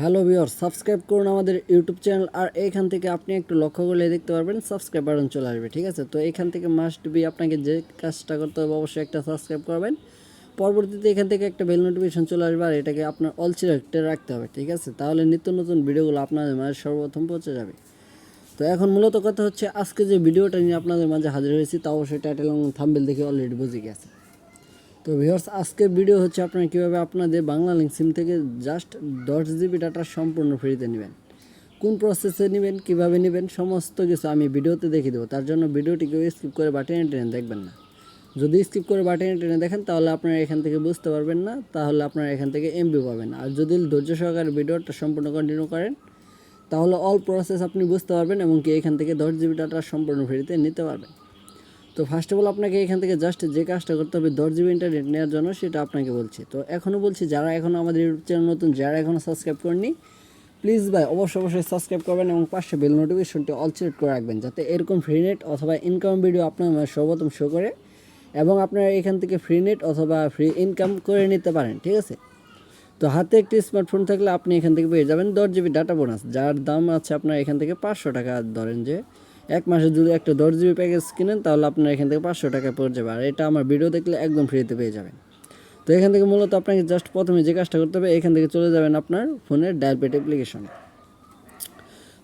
Hello viewer subscribe করুন আমাদের YouTube channel. আর এখান থেকে আপনি একটু লক্ষ্য করলে দেখতে পারবেন, সাবস্ক্রাইব বাটন চলে আসবে, ঠিক আছে? তো এখান থেকে মাস্ট বি আপনাকে যে কাজটা করতে হবে অবশ্যই একটা সাবস্ক্রাইব করবেন। পরবর্তীতে এখান থেকে একটা বেল নোটিফিকেশন চলে আসবে, আর এটাকে আপনার অল সিলেক্টে রাখতে হবে, ঠিক আছে? তাহলে নিত্য নতুন ভিডিওগুলো আপনাদের মাঝে সর্বপ্রথম পৌঁছে যাবে। তো এখন মূলত কথা হচ্ছে, আজকে যে ভিডিওটা নিয়ে আপনাদের মাঝে হাজির হয়েছি, তা অবশ্যই টাইটেল এবং থাম্বেল দেখে অলরেডি বুঝে গেছে তো ভিউয়ার্স, আজকের ভিডিও হচ্ছে আপনারা কীভাবে আপনাদের বাংলা লিঙ্ক সিম থেকে জাস্ট দশ জিবি ডাটা সম্পূর্ণ ফ্রিতে নেবেন। কোন প্রসেসে নেবেন, কীভাবে নেবেন, সমস্ত কিছু আমি ভিডিওতে দেখিয়ে দেবো। তার জন্য ভিডিওটি কেউ স্কিপ করে বা টেনে দেখবেন না। যদি স্কিপ করে বা টেনে টেনে দেখেন, তাহলে আপনারা এখান থেকে বুঝতে পারবেন না, তাহলে আপনারা এখান থেকে এমবি পাবেন। আর যদি ধৈর্য সহকারে ভিডিওটা সম্পূর্ণ কন্টিনিউ করেন, তাহলে অল প্রসেস আপনি বুঝতে পারবেন এবং কি এখান থেকে দশ জিবি ডাটা সম্পূর্ণ ফ্রিতে নিতে পারবেন। তো ফার্স্ট অফ অল আপনাকে এখান থেকে জাস্ট যে কাজটা করতে হবে দশ জিবি ইন্টারনেট নেওয়ার জন্য সেটা আপনাকে বলছি। তো এখনও বলছি, যারা এখনও আমাদের ইউটিউব চ্যানেল নতুন, যারা এখনও সাবস্ক্রাইব করেননি প্লিজ ভাই অবশ্যই অবশ্যই সাবস্ক্রাইব করবেন এবং পাশে বেল নোটিফিকেশনটি অল সিলেক্ট করে রাখবেন যাতে এরকম ফ্রি নেট অথবা ইনকাম ভিডিও আপনার সর্বপ্রথম শো করে এবং আপনারা এখান থেকে ফ্রি নেট অথবা ফ্রি ইনকাম করে নিতে পারেন, ঠিক আছে? তো হাতে একটি স্মার্টফোন থাকলে আপনি এখান থেকে পেয়ে যাবেন দশ জিবি ডাটা বোনাস যার দাম আছে আপনার এখান থেকে পাঁচশো টাকা ধরেন যে এক মাসে যদি একটা দশ জিবি প্যাকেজ কিনেন, তাহলে আপনার এখান থেকে পাঁচশো টাকা পড়ে যাবে। আর এটা আমার ভিডিও দেখলে একদম ফ্রিতে পেয়ে যাবেন। তো এখান থেকে মূলত আপনাকে জাস্ট প্রথমে যে কাজটা করতে হবে, এখান থেকে চলে যাবেন আপনার ফোনের ডায়াল পেড অ্যাপ্লিকেশনে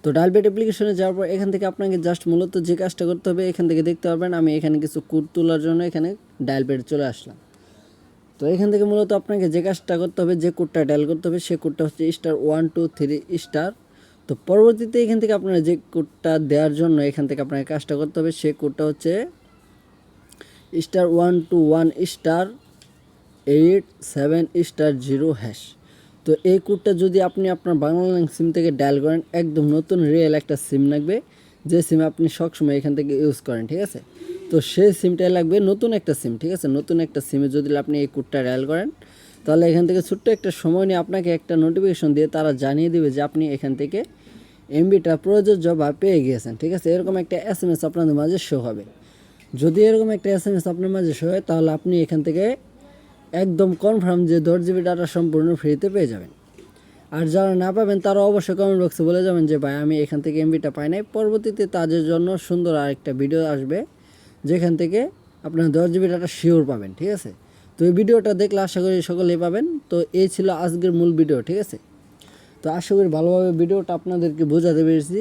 তো ডায়াল পেড অ্যাপ্লিকেশনে যাওয়ার পর এখান থেকে আপনাকে জাস্ট মূলত যে কাজটা করতে হবে, এখান থেকে দেখতে পারবেন আমি এখানে কিছু কুট তোলার জন্য এখানে ডায়াল পেড চলে আসলাম। তো এখান থেকে মূলত আপনাকে যে কাজটা করতে হবে, যে কোডটা ডায়াল করতে হবে, সে কোডটা হচ্ছে star one two three star তো পরবর্তীতে এখান থেকে আপনারা যে কোডটা দেওয়ার জন্য এখান থেকে আপনাকে কাজটা করতে হবে, সে কোডটা হচ্ছে star one two one star eight seven star zero hash তো এই কোডটা যদি আপনি আপনার বাংলা সিম থেকে ডায়াল করেন, একদম নতুন রিয়েল একটা সিম লাগবে, যে সিম আপনি সবসময় এখান থেকে ইউজ করেন, ঠিক আছে? তো সেই সিমটাই লাগবে নতুন একটা সিম ঠিক আছে? নতুন একটা সিমে যদি আপনি এই কোডটা ডায়াল করেন তাহলে এখান থেকে ছোট্ট একটা সময় নিয়ে আপনাকে একটা নোটিফিকেশন দিয়ে তারা জানিয়ে দেবে যে আপনি এখান থেকে এমবিটা প্রযোজ্য বা পেয়ে গিয়েছেন, ঠিক আছে? এরকম একটা এস এম এস আপনাদের মাঝে শো হবে। যদি এরকম একটা এস এম এস আপনার মাঝে শো হয়, তাহলে আপনি এখান থেকে একদম কনফার্ম যে দশ জিবি ডাটা সম্পূর্ণ ফ্রিতে পেয়ে যাবেন। আর যারা না পাবেন, তারা অবশ্যই কমেন্ট বক্সে বলে যাবেন যে, ভাই, আমি এখান থেকে এমবিটা পাই নাই। পরবর্তীতে তাদের জন্য সুন্দর আরেকটা ভিডিও আসবে, যেখান থেকে আপনার দশ জিবি ডাটা শিওর পাবেন, ঠিক আছে? তো এই ভিডিওটা দেখলে আশা করি সকলেই পাবেন। তো এই ছিল আজকের মূল ভিডিও, ঠিক আছে? তো আশা করি ভালোভাবে ভিডিওটা আপনাদেরকে বোঝাতে পেরেছি।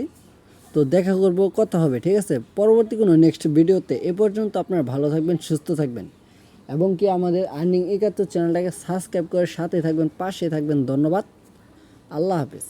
তো দেখা করব, কথা হবে, ঠিক আছে? পরবর্তী কোনো নেক্সট ভিডিওতে। এ পর্যন্ত আপনারা ভালো থাকবেন, সুস্থ থাকবেন। এবং কি আমাদের আর্নিং একাত্তর চ্যানেলটাকে সাবস্ক্রাইব করে সাথে থাকবেন, পাশে থাকবেন। ধন্যবাদ। আল্লাহ হাফিজ।